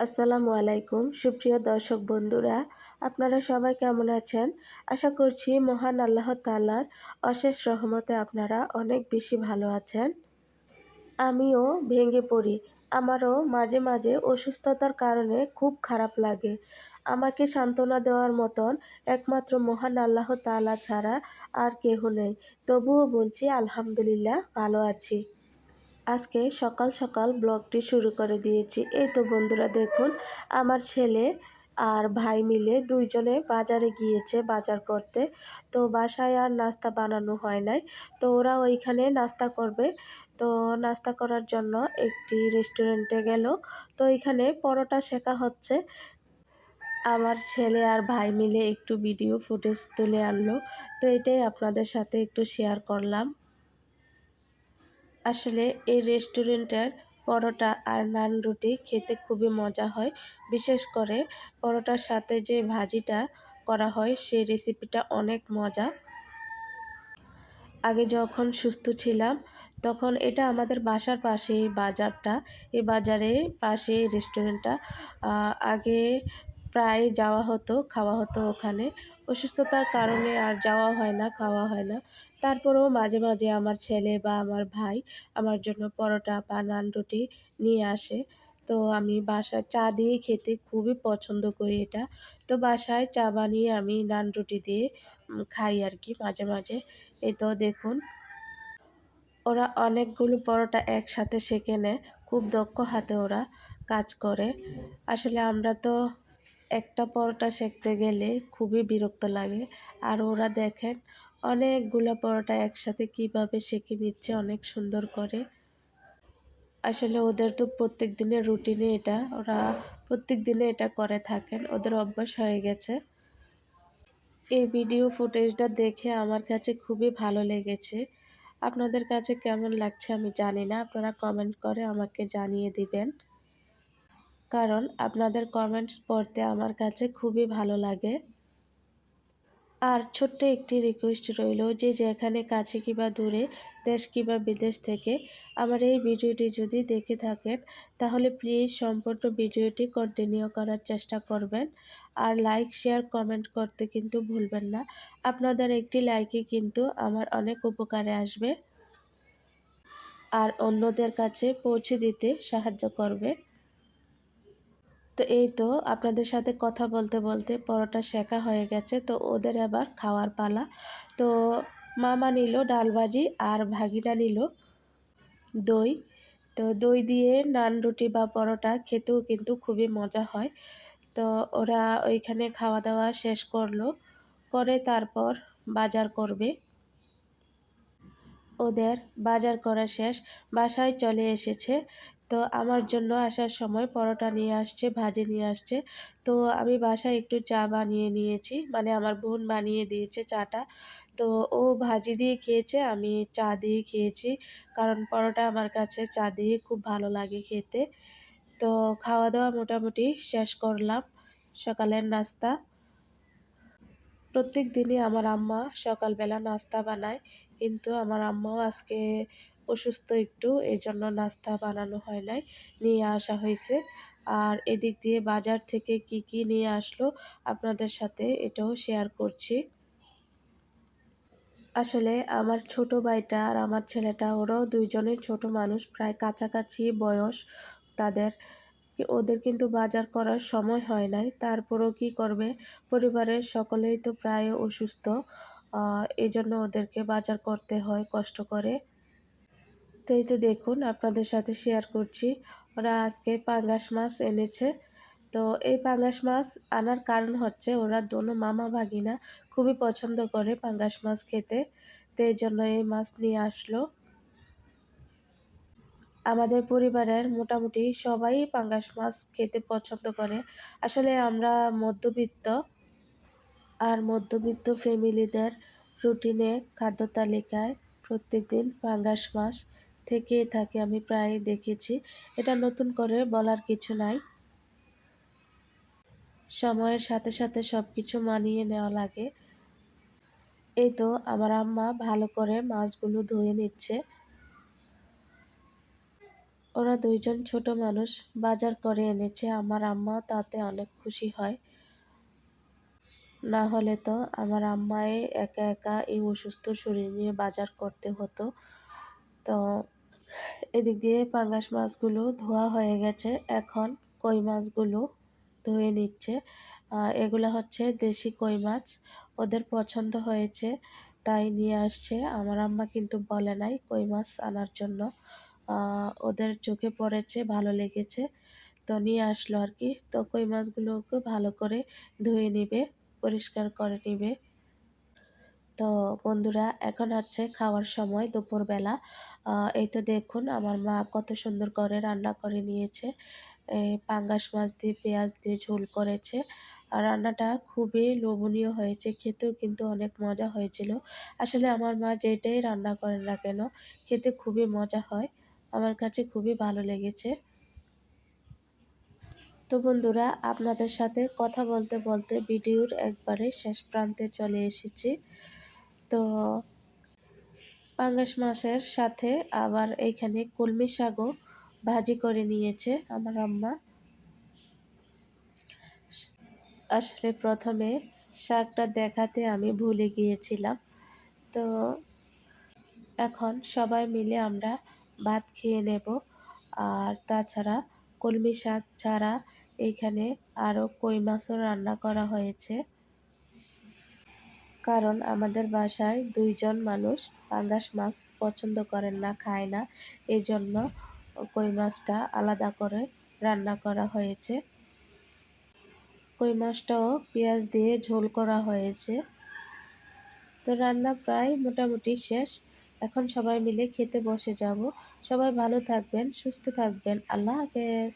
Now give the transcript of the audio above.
আসসালামু আলাইকুম, সুপ্রিয় দর্শক বন্ধুরা, আপনারা সবাই কেমন আছেন? আশা করছি মহান আল্লাহ তালার অশেষ রহমতে আপনারা অনেক বেশি ভালো আছেন। আমিও ভেঙে পড়ি। আমারও মাঝে মাঝে অসুস্থতার কারণে খুব খারাপ লাগে। আমাকে সান্ত্বনা দেওয়ার মতন একমাত্র মহান আল্লাহ তালা ছাড়া আর কেহ নেই। তবুও বলছি, আলহামদুলিল্লাহ, ভালো আছি। আজকে সকাল সকাল ব্লগটি শুরু করে দিয়েছি। এই তো বন্ধুরা, দেখুন, আমার ছেলে আর ভাই মিলে দুইজনে বাজারে গিয়েছে বাজার করতে। তো বাসায় আর নাস্তা বানানো হয় নাই। তো ওরা ওইখানে নাস্তা করবে। তো নাস্তা করার জন্য একটি রেস্টুরেন্টে গেল। তো এখানে পরোটা শেখা হচ্ছে। আমার ছেলে আর ভাই মিলে একটু ভিডিও ফুটেজ তুলে আনলো। তো এটাই আপনাদের সাথে একটু শেয়ার করলাম। আসলে এই রেস্টুরেন্টের পরোটা আর নান রুটি খেতে খুবই মজা হয়। বিশেষ করে পরোটার সাথে যে ভাজিটা করা হয় সেই রেসিপিটা অনেক মজা। আগে যখন সুস্থ ছিলাম, তখন এটা আমাদের বাসার পাশে বাজারটা। এই বাজারে পাশে রেস্টুরেন্টটা। আগে প্রায় যাওয়া হতো, খাওয়া হতো ওখানে। অসুস্থতার কারণে আর যাওয়া হয় না, খাওয়া হয় না। তারপরেও মাঝে মাঝে আমার ছেলে বা আমার ভাই আমার জন্য পরোটা বা নান রুটি নিয়ে আসে। তো আমি বাসায় চা দিয়ে খেতে খুবই পছন্দ করি এটা। তো বাসায় চা বানিয়ে আমি নান রুটি দিয়ে খাই আর কি মাঝে মাঝে। এই তো দেখুন। ওরা অনেকগুলো পরোটা একসাথে সেঁকে নেয়। খুব দক্ষ হাতে ওরা কাজ করে। আসলে আমরা তো একটা পরোটা সেঁকতে গেলে খুবই বিরক্ত লাগে। আর ওরা দেখেন অনেকগুলো পরোটা একসাথে কীভাবে সেঁকে নিচ্ছে, অনেক সুন্দর করে। আসলে ওদের তো প্রত্যেক দিনের রুটিনে এটা, ওরা প্রত্যেক দিনে এটা করে থাকেন, ওদের অভ্যাস হয়ে গেছে। এই ভিডিও ফুটেজটা দেখে আমার কাছে খুবই ভালো লেগেছে। আপনাদের কাছে কেমন লাগছে আমি জানি না, আপনারা কমেন্ট করে আমাকে জানিয়ে দিবেন। কারণ আপনাদের কমেন্টস পড়তে আমার কাছে খুবই ভালো লাগে। আর ছোট্ট একটি রিকোয়েস্ট রইল যে যেখানে কাছে কিবা দূরে, দেশ কিবা বিদেশ থেকে আমার এই ভিডিওটি যদি দেখে থাকেন, তাহলে প্লিজ সম্পূর্ণ ভিডিওটি কন্টিনিউ করার চেষ্টা করবেন। আর লাইক শেয়ার কমেন্ট করতে কিন্তু ভুলবেন না। আপনাদের একটি লাইকে কিন্তু আমার অনেক উপকারে আসবে। আর অন্যদের কাছে পৌঁছে দিতে সাহায্য করবে। তো এই তো আপনাদের সাথে কথা বলতে বলতে পরোটা শেখা হয়ে গেছে। তো ওদের আবার খাওয়ার পালা। তো মামা নিল ডাল ভাজি আর ভাগিনা নিল দই। তো দই দিয়ে নান, রুটি বা পরোটা খেতেও কিন্তু খুবই মজা হয়। তো ওরা ওইখানে খাওয়া দাওয়া শেষ করল। করে তারপর বাজার করবে। ওদের বাজার করা শেষ। বাসায় চলে এসেছে। তো আমার জন্য আসার সময় পরোটা নিয়ে আসছে, ভাজি নিয়ে আসছে। তো আমি বাসায় একটু চা বানিয়ে নিয়েছি মানে আমার বোন বানিয়ে দিয়েছে চাটা। তো ও ভাজি দিয়ে খেয়েছে, আমি চা দিয়ে খেয়েছি, কারণ পরোটা আমার কাছে চা দিয়ে খুব ভালো লাগে খেতে। তো খাওয়া দাওয়া মোটামুটি শেষ করলাম, সকালের নাস্তা। প্রত্যেক দিনই আমার আম্মা সকালবেলা নাস্তা বানায়, কিন্তু আমার আম্মাও আজকে অসুস্থ একটু এই জন্য নাস্তা বানানো হয় নাই, নিয়ে আসা হয়েছে। আর এদিক দিয়ে বাজার থেকে কি কি নিয়ে আসলো আপনাদের সাথে এটাও শেয়ার করছি। আসলে আমার ছোট ভাইটা আর আমার ছেলেটা, ওরাও দুইজনের ছোট মানুষ, প্রায় কাছাকাছি বয়স তাদের। ওদের কিন্তু বাজার করার সময় হয় নাই, তারপরও কি করবে? পরিবারের সকলেই তো প্রায় অসুস্থ এই জন্য ওদেরকে বাজার করতে হয় কষ্ট করে। তো এই তো দেখুন, আপনাদের সাথে শেয়ার করছি। ওরা আজকে পাঙ্গাস মাছ এনেছে। তো এই পাঙ্গাস মাছ আনার কারণ হচ্ছে ওরা দোনো মামা ভাগিনা খুবই পছন্দ করে পাঙ্গাস মাছ খেতে। তো এই জন্য এই মাছ নিয়ে আসলো। আমাদের পরিবারের মোটামুটি সবাই পাঙ্গাস মাছ খেতে পছন্দ করে। আসলে আমরা মধ্যবিত্ত আর মধ্যবিত্ত ফ্যামিলিদের রুটিনে খাদ্য তালিকায় প্রত্যেকদিন পাঙ্গাস মাছ থেকেই থাকে, আমি প্রায় দেখেছি। এটা নতুন করে বলার কিছু নাই। সময়ের সাথে সাথে সব কিছু মানিয়ে নেওয়া লাগে। এই তো আমার আম্মা ভালো করে মাছগুলো ধুয়ে নিচ্ছে। ওরা দুইজন ছোট মানুষ, বাজার করে এনেছে। আমার আম্মা তাতে অনেক খুশি হয়। না হলে তো আমার আম্মায় একা একা এই অসুস্থ শরীর নিয়ে বাজার করতে হতো। তো এদিক দিয়ে পাঙ্গাস মাছগুলো ধোয়া হয়ে গেছে। এখন কই মাছগুলো ধুয়ে নিচ্ছে। এগুলো হচ্ছে দেশি কই মাছ। ওদের পছন্দ হয়েছে, তাই নিয়ে আসছে। আমার আম্মা কিন্তু বলে নাই কই মাছ আনার জন্য। ওদের চোখে পড়েছে, ভালো লেগেছে। তো নিয়ে আসলো আর কি। তো কই মাছগুলোকে ভালো করে ধুয়ে নিবে, পরিষ্কার করে নিবে। তো বন্ধুরা, এখন হচ্ছে খাওয়ার সময় দুপুরবেলা। এই তো দেখুন, আমার মা কত সুন্দর করে রান্না করে নিয়েছে। পাঙ্গাস মাছ দিয়ে, পেঁয়াজ দিয়ে ঝোল করেছে। আর রান্নাটা খুবই লোভনীয় হয়েছে, খেতেও কিন্তু অনেক মজা হয়েছিল। আসলে আমার মা যেটাই রান্না করেন না কেন, খেতে খুবই মজা হয়। আমার কাছে খুবই ভালো লেগেছে। তো বন্ধুরা, আপনাদের সাথে কথা বলতে বলতে ভিডিওর একবারে শেষ প্রান্তে চলে এসেছি। তো পাঙ্গাস মাছের সাথে আবার এইখানে কলমি শাকও ভাজি করে নিয়েছে আমার আম্মা। আসলে প্রথমে শাকটা দেখাতে আমি ভুলে গিয়েছিলাম। তো এখন সবাই মিলে আমরা ভাত খেয়ে নেব। আর তাছাড়া কলমি শাক ছাড়া এইখানে আরও কই মাছও রান্না করা হয়েছে। কারণ আমাদের বাসায় দুইজন মানুষ পাঙ্গাস মাছ পছন্দ করেন না, খায় না। এই জন্য কই মাছটা আলাদা করে রান্না করা হয়েছে। কই মাছটাও পেঁয়াজ দিয়ে ঝোল করা হয়েছে। তো রান্না প্রায় মোটামুটি শেষ। এখন সবাই মিলে খেতে বসে যাব। সবাই ভালো থাকবেন, সুস্থ থাকবেন। আল্লাহ হাফেজ।